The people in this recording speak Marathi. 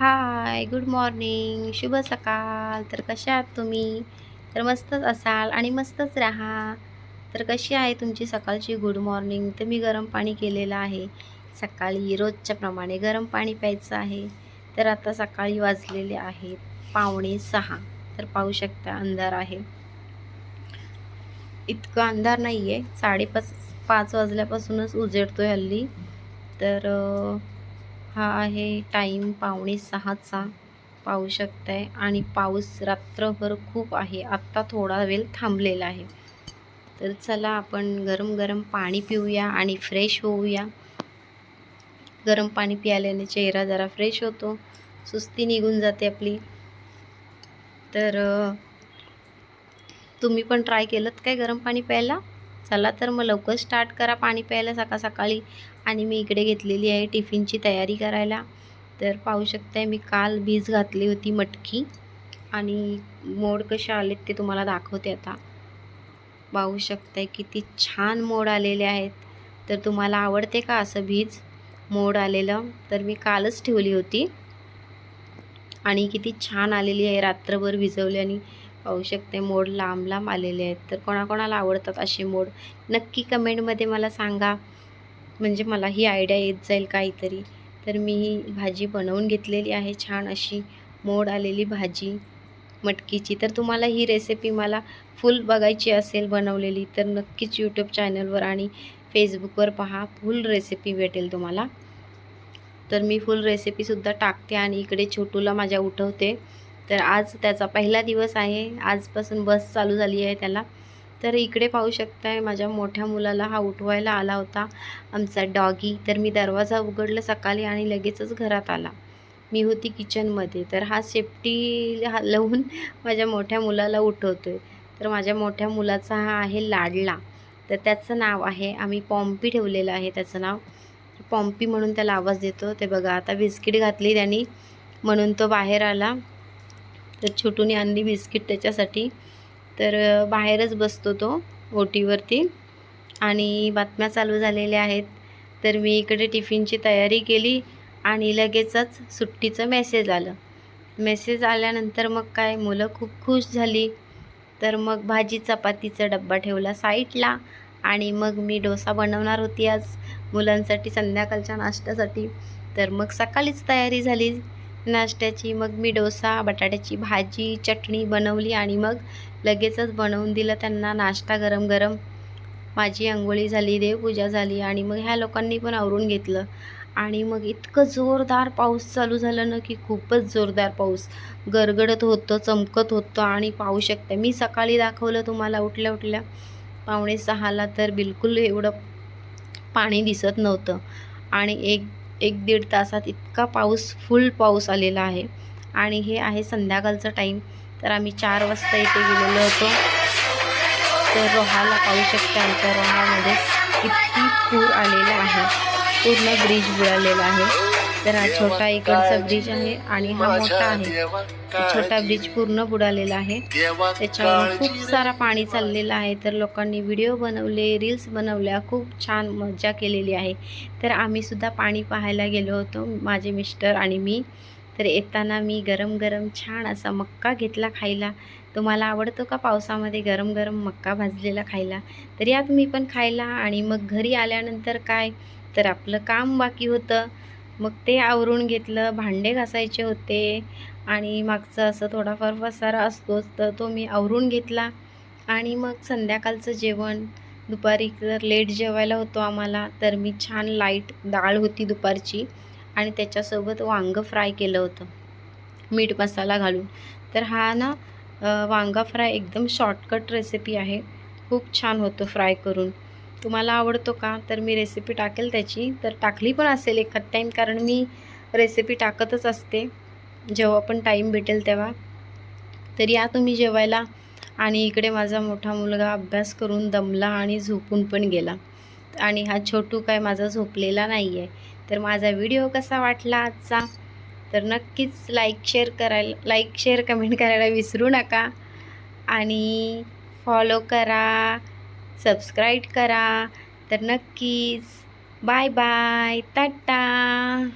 हाय गुड मॉर्निंग शुभ सकाळ. तर कशा आहात तुम्ही? तर मस्तच असाल आणि मस्तच राहा. तर कशी आहे तुमची सकाळची गुड मॉर्निंग तर मी गरम पाणी केलेलं आहे. सकाळी रोजच्या प्रमाणे गरम पाणी प्यायचं आहे. तर आता सकाळी वाजलेले आहेत पावणे सहा. तर पाहू शकता अंधार आहे. इतकं अंधार नाही आहे साडेपाच पाच वाजल्यापासूनच उजेडतो आहे हल्ली. तर हा आहे टाईम पावणे सहाचा. पाहू शकताय. आणि पाऊस रात्रभर खूप आहे. आत्ता थोडा वेळ थांबलेला आहे. तर चला आपण गरम गरम पाणी पिऊया आणि फ्रेश होऊया. गरम पाणी प्यायल्याने चेहरा जरा फ्रेश होतो. सुस्ती निघून जाते आपली. तर तुम्ही पण ट्राय केलं काय गरम पाणी प्यायला? चला तर मग लवकर स्टार्ट करा पाणी प्यायला सकाळ सकाळी. आणि मी इकडे घेतलेली आहे टिफिनची तयारी करायला. तर पाहू शकताय मी काल भीज घातली होती मटकी. आणि मोड कसे आलेत ते तुम्हाला दाखवते आता. पाहू शकताय किती छान मोड आलेले आहेत. तर तुम्हाला आवडते का असं भीज मोड आलेलं? तर मी कालच ठेवली होती. आणि किती छान आलेली आहे. रात्रभर भिजवल्याने पाहू शकते मोड लांब लांब आलेले आहेत. तर कोणाकोणाला आवडतात असे मोड? नक्की कमेंटमध्ये मला सांगा. म्हणजे मला ही आयडिया येत जाईल काहीतरी. तर मी ही भाजी बनवून घेतलेली आहे. छान अशी मोड आलेली भाजी मटकीची. तर तुम्हाला ही रेसिपी मला फुल बघायची असेल बनवलेली तर नक्कीच यूट्यूब चॅनलवर आणि फेसबुकवर पहा. फुल रेसिपी भेटेल तुम्हाला. तर मी फुल रेसिपीसुद्धा टाकते आणि इकडे छोटूला माझ्या उठवते. तर आज त्याचा पहिला दिवस आहे. आजपासून बस चालू झाली आहे त्याला. तर इकडे पाहू शकताय माझ्या मोठ्या मुलाला हा उठवायला आला होता आमचा डॉगी. तर मी दरवाजा उघडला सकाळी आणि लगेचच घरात आला. मी होती किचनमध्ये. तर हा सेफ्टी हा लावून माझ्या मोठ्या मुलाला उठवतोय. तर माझ्या मोठ्या मुलाचा हा आहे लाडला. तर त्याचं नाव आहे आम्ही पॉम्पी ठेवलेलं आहे त्याचं नाव. पॉम्पी म्हणून त्याला आवाज देतो. ते बघा आता बिस्किट घातली त्यांनी. म्हणून तो बाहेर आला. तर छोटूने आणली बिस्किट त्याच्यासाठी. तर बाहेरच बसतो तो ओटीवरती आणि बातम्या चालू झालेल्या आहेत. तर मी इकडे टिफिनची तयारी केली आणि लगेचच सुट्टीचं मेसेज आलं. मेसेज आल्यानंतर मग काय मुलं खूप खुश झाली. तर मग भाजी चपातीचा डब्बा ठेवला साईडला आणि मग मी डोसा बनवणार होती आज मुलांसाठी संध्याकाळच्या नाश्त्यासाठी. तर मग सकाळीच तयारी झाली. नाश्त्याची मग मी डोसा बटाट्याची भाजी चटणी बनवली आणि मग लगेचच बनवून दिलं त्यांना. नाश्ता गरम गरम. माझी आंघोळी झाली देवपूजा झाली आणि मग ह्या लोकांनी पण आवरून घेतलं. आणि मग इतकं जोरदार पाऊस चालू झालं ना की खूपच जोरदार पाऊस. गरगडत होतं चमकत होतं आणि पाहू शकते मी सकाळी दाखवलं तुम्हाला उठल्या उठल्या पावणे सहाला तर बिलकुल एवढं पाणी दिसत नव्हतं. आणि एक एक दीड तासात इतका पाऊस फुल पाऊस आलेला आहे. आणि हे आहे संध्याकाळचं टाईम तर आम्ही चार वाजता इथे गेलेलो होतो. तर रोहाला पाहू शकते आमच्या रोहामध्ये किती पूर आलेला आहे. पूर्ण ब्रिज बुडालेला आहे. तर हा छोटा इकडचा ब्रिज आहे आणि हा मोठा आहे. छोटा ब्रिज पूर्ण बुडालेला आहे. त्याच्यावर खूप सारा पाणी चाललेलं आहे. तर लोकांनी व्हिडिओ बनवले रील्स बनवल्या खूप छान मजा केलेली आहे. तर आम्ही सुद्धा पाणी पाहायला गेलो होतो माझे मिस्टर आणि मी. तर येताना मी गरम गरम छान असा मक्का घेतला खायला. तुम्हाला आवडतो का पावसामध्ये गरम गरम मक्का भाजलेला खायला? तर या तुम्ही पण खायला आणि मग घरी आल्यानंतर काय? तर आपलं काम बाकी होतं. मग ते आवरून घेतलं भांडे घासायचे होते आणि मागचं असं थोडाफार पसारा असतोच तर तो मी आवरून घेतला आणि मग संध्याकाळचं जेवण. दुपारी जर लेट जेवायला होतो आम्हाला तर मी छान लाइट डाळ होती दुपारची आणि त्याच्यासोबत वांगं फ्राय केलं होतं मीठ मसाला घालून. तर हा ना वांगा फ्राय एकदम शॉर्टकट रेसिपी आहे. खूप छान होतं फ्राय करून. तुम्हाला आवडतो का? तर मी रेसिपी टाकेल त्याची. तर टाकली पण असेल एखाद टाईम कारण मी रेसिपी टाकतच असते. जेव्हा पण टाईम भेटेल तेव्हा. तर या तुम्ही जेवायला आणि इकडे माझा मोठा मुलगा अभ्यास करून दमला आणि झोपून पण गेला. आणि हा छोटू काय माझा झोपलेला नाही आहे तर माझा व्हिडिओ कसा वाटला आजचा? तर नक्कीच लाईक शेअर करायला लाईक शेअर कमेंट करायला विसरू नका. आणि फॉलो करा. सबस्क्राईब करा. तर नक्कीच. Bye bye. टाटा.